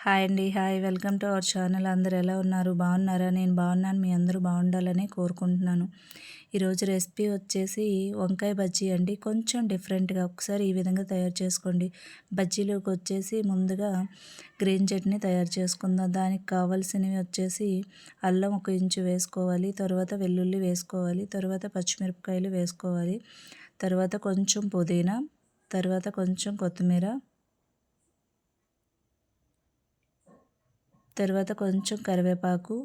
Hi అండి hi. Welcome to our channel. అందరు ఎలా ఉన్నారు? బాగున్నారా? నేను బాగున్నాను. మీ అందరూ బాగుండాలని కోరుకుంటున్నాను. ఈరోజు రెసిపీ వచ్చేసి వంకాయ బజ్జీ అండి. కొంచెం డిఫరెంట్గా ఒకసారి ఈ విధంగా తయారు చేసుకోండి. బజ్జీలోకి వచ్చేసి ముందుగా గ్రీన్ చట్నీ తయారు చేసుకుందాం. దానికి కావాల్సినవి వచ్చేసి అల్లం ఒక ఇంచు వేసుకోవాలి. తర్వాత వెల్లుల్లి వేసుకోవాలి. తర్వాత పచ్చిమిరపకాయలు వేసుకోవాలి. తర్వాత కొంచెం పుదీనా. తర్వాత కొంచెం కొత్తిమీర. తర్వాత కొంచెం కరివేపాకు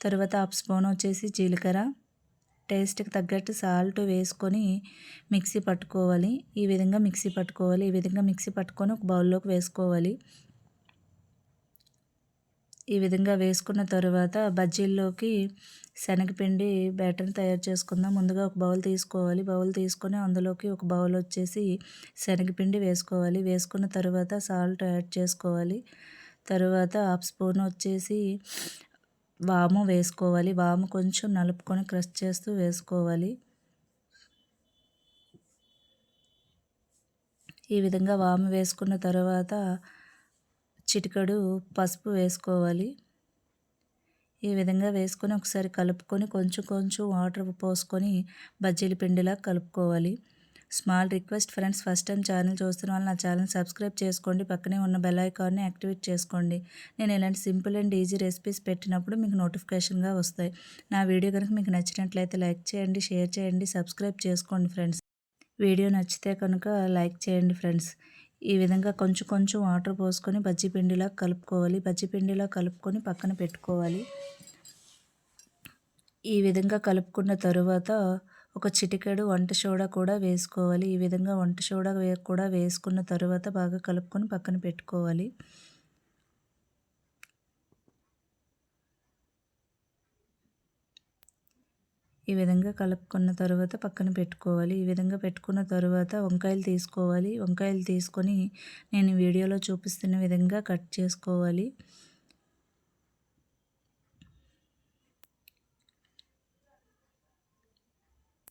తర్వాత హాఫ్ స్పూన్ వచ్చేసి జీలకర్ర. టేస్ట్కి తగ్గట్టు సాల్ట్ వేసుకొని మిక్సీ పట్టుకోవాలి. ఈ విధంగా మిక్సీ పట్టుకోవాలి. ఈ విధంగా మిక్సీ పట్టుకొని ఒక బౌల్లోకి వేసుకోవాలి. ఈ విధంగా వేసుకున్న తర్వాత బజ్జీల్లోకి శనగపిండి బ్యాటర్ని తయారు చేసుకుందాం. ముందుగా ఒక బౌల్ తీసుకోవాలి. బౌల్ తీసుకొని అందులోకి ఒక బౌల్ వచ్చేసి శనగపిండి వేసుకోవాలి. వేసుకున్న తర్వాత సాల్ట్ యాడ్ చేసుకోవాలి. తర్వాత హాఫ్ స్పూన్ వచ్చేసి వాము వేసుకోవాలి. వాము కొంచెం నలుపుకొని క్రష్ చేస్తూ వేసుకోవాలి. ఈ విధంగా వాము వేసుకున్న తర్వాత చిటికడు పసుపు వేసుకోవాలి. ఈ విధంగా వేసుకొని ఒకసారి కలుపుకొని కొంచెం కొంచెం వాటర్ పోసుకొని బజ్జీల పిండిలా కలుపుకోవాలి. Small request friends first time channel చూస్తున్న వాళ్ళు నా ఛానల్ సబ్స్క్రైబ్ చేసుకోండి. పక్కనే ఉన్న బెల్ ఐకాన్ని యాక్టివేట్ చేసుకోండి. నేను ఇలాంటి సింపుల్ అండ్ ఈజీ రెసిపీస్ పెట్టినప్పుడు మీకు నోటిఫికేషన్గా వస్తాయి. నా వీడియో కనుక మీకు నచ్చినట్లయితే లైక్ చేయండి షేర్ చేయండి సబ్స్క్రైబ్ చేసుకోండి ఫ్రెండ్స్. వీడియో నచ్చితే కనుక లైక్ చేయండి ఫ్రెండ్స్. ఈ విధంగా కొంచెం కొంచెం వాటర్ పోసుకొని బజ్జీ పిండిలా కలుపుకోవాలి. బజ్జీ పిండిలా కలుపుకొని పక్కన పెట్టుకోవాలి. ఈ విధంగా కలుపుకున్న తరువాత ఒక చిటికెడు వంట సోడా కూడా వేసుకోవాలి. ఈ విధంగా వంట సోడా కూడా వేసుకున్న తరువాత బాగా కలుపుకొని పక్కన పెట్టుకోవాలి. ఈ విధంగా కలుపుకున్న తర్వాత పక్కన పెట్టుకోవాలి. ఈ విధంగా పెట్టుకున్న తర్వాత వంకాయలు తీసుకోవాలి. వంకాయలు తీసుకొని నేను వీడియోలో చూపిస్తున్న విధంగా కట్ చేసుకోవాలి.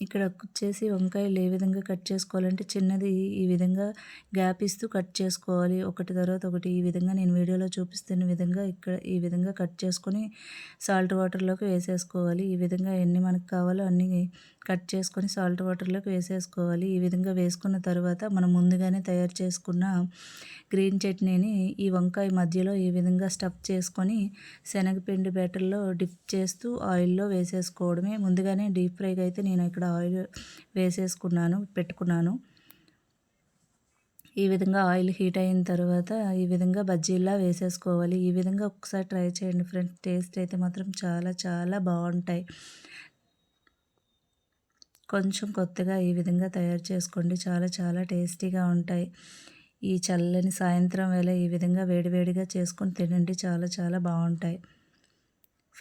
ఇక్కడ వచ్చేసి వంకాయలు ఏ విధంగా కట్ చేసుకోవాలంటే చిన్నది ఈ విధంగా గ్యాప్ ఇస్తూ కట్ చేసుకోవాలి. ఒకటి తర్వాత ఒకటి ఈ విధంగా నేను వీడియోలో చూపిస్తున్న విధంగా ఇక్కడ ఈ విధంగా కట్ చేసుకొని సాల్ట్ వాటర్లోకి వేసేసుకోవాలి. ఈ విధంగా ఎన్ని మనకు కావాలో అన్ని కట్ చేసుకొని సాల్ట్ వాటర్లోకి వేసేసుకోవాలి. ఈ విధంగా వేసుకున్న తర్వాత మనం ముందుగానే తయారు చేసుకున్న గ్రీన్ చట్నీని ఈ వంకాయ మధ్యలో ఈ విధంగా స్టఫ్ చేసుకొని శనగపిండి బ్యాటర్లో డిప్ చేస్తూ ఆయిల్లో వేసేసుకోవడమే. ముందుగానే డీప్ ఫ్రైకి అయితే నేను ఇక్కడ ఆయిల్ వేసేసుకున్నాను పెట్టుకున్నాను. ఈ విధంగా ఆయిల్ హీట్ అయిన తర్వాత ఈ విధంగా బజ్జీలా వేసేసుకోవాలి. ఈ విధంగా ఒకసారి ట్రై చేయండి ఫ్రెండ్స్. టేస్ట్ అయితే మాత్రం చాలా చాలా బాగుంటాయి. కొంచెం కొత్తగా ఈ విధంగా తయారు చేసుకోండి. చాలా చాలా టేస్టీగా ఉంటాయి. ఈ చల్లని సాయంత్రం వేళ ఈ విధంగా వేడివేడిగా చేసుకొని తినండి. చాలా చాలా బాగుంటాయి.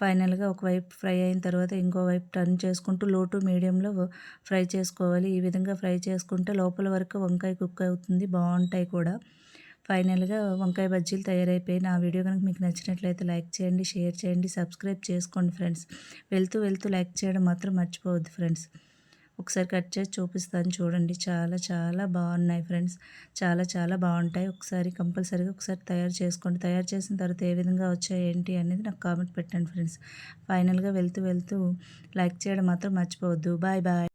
ఫైనల్గా ఒకవైపు ఫ్రై అయిన తర్వాత ఇంకోవైపు టర్న్ చేసుకుంటూ లో టు మీడియంలో ఫ్రై చేసుకోవాలి. ఈ విధంగా ఫ్రై చేసుకుంటే లోపల వరకు వంకాయ కుక్ అవుతుంది. బాగుంటాయి కూడా. ఫైనల్గా వంకాయ బజ్జీలు తయారైపోయి నా వీడియో కనుక మీకు నచ్చినట్లయితే లైక్ చేయండి షేర్ చేయండి సబ్స్క్రైబ్ చేసుకోండి ఫ్రెండ్స్. వెళ్తూ వెళ్తూ లైక్ చేయడం మాత్రం మర్చిపోవద్దు ఫ్రెండ్స్. ఒకసారి కట్ చేసి చూపిస్తాను చూడండి. చాలా చాలా బాగున్నాయి ఫ్రెండ్స్. చాలా చాలా బాగుంటాయి. ఒకసారి కంపల్సరీగా ఒకసారి తయారు చేసుకోండి. తయారు చేసిన తర్వాత ఏ విధంగా వచ్చాయి ఏంటి అనేది నాకు కామెంట్ పెట్టండి ఫ్రెండ్స్. ఫైనల్గా వెళ్తూ వెళ్తూ లైక్ చేయడం మాత్రం మర్చిపోవద్దు. Bye bye.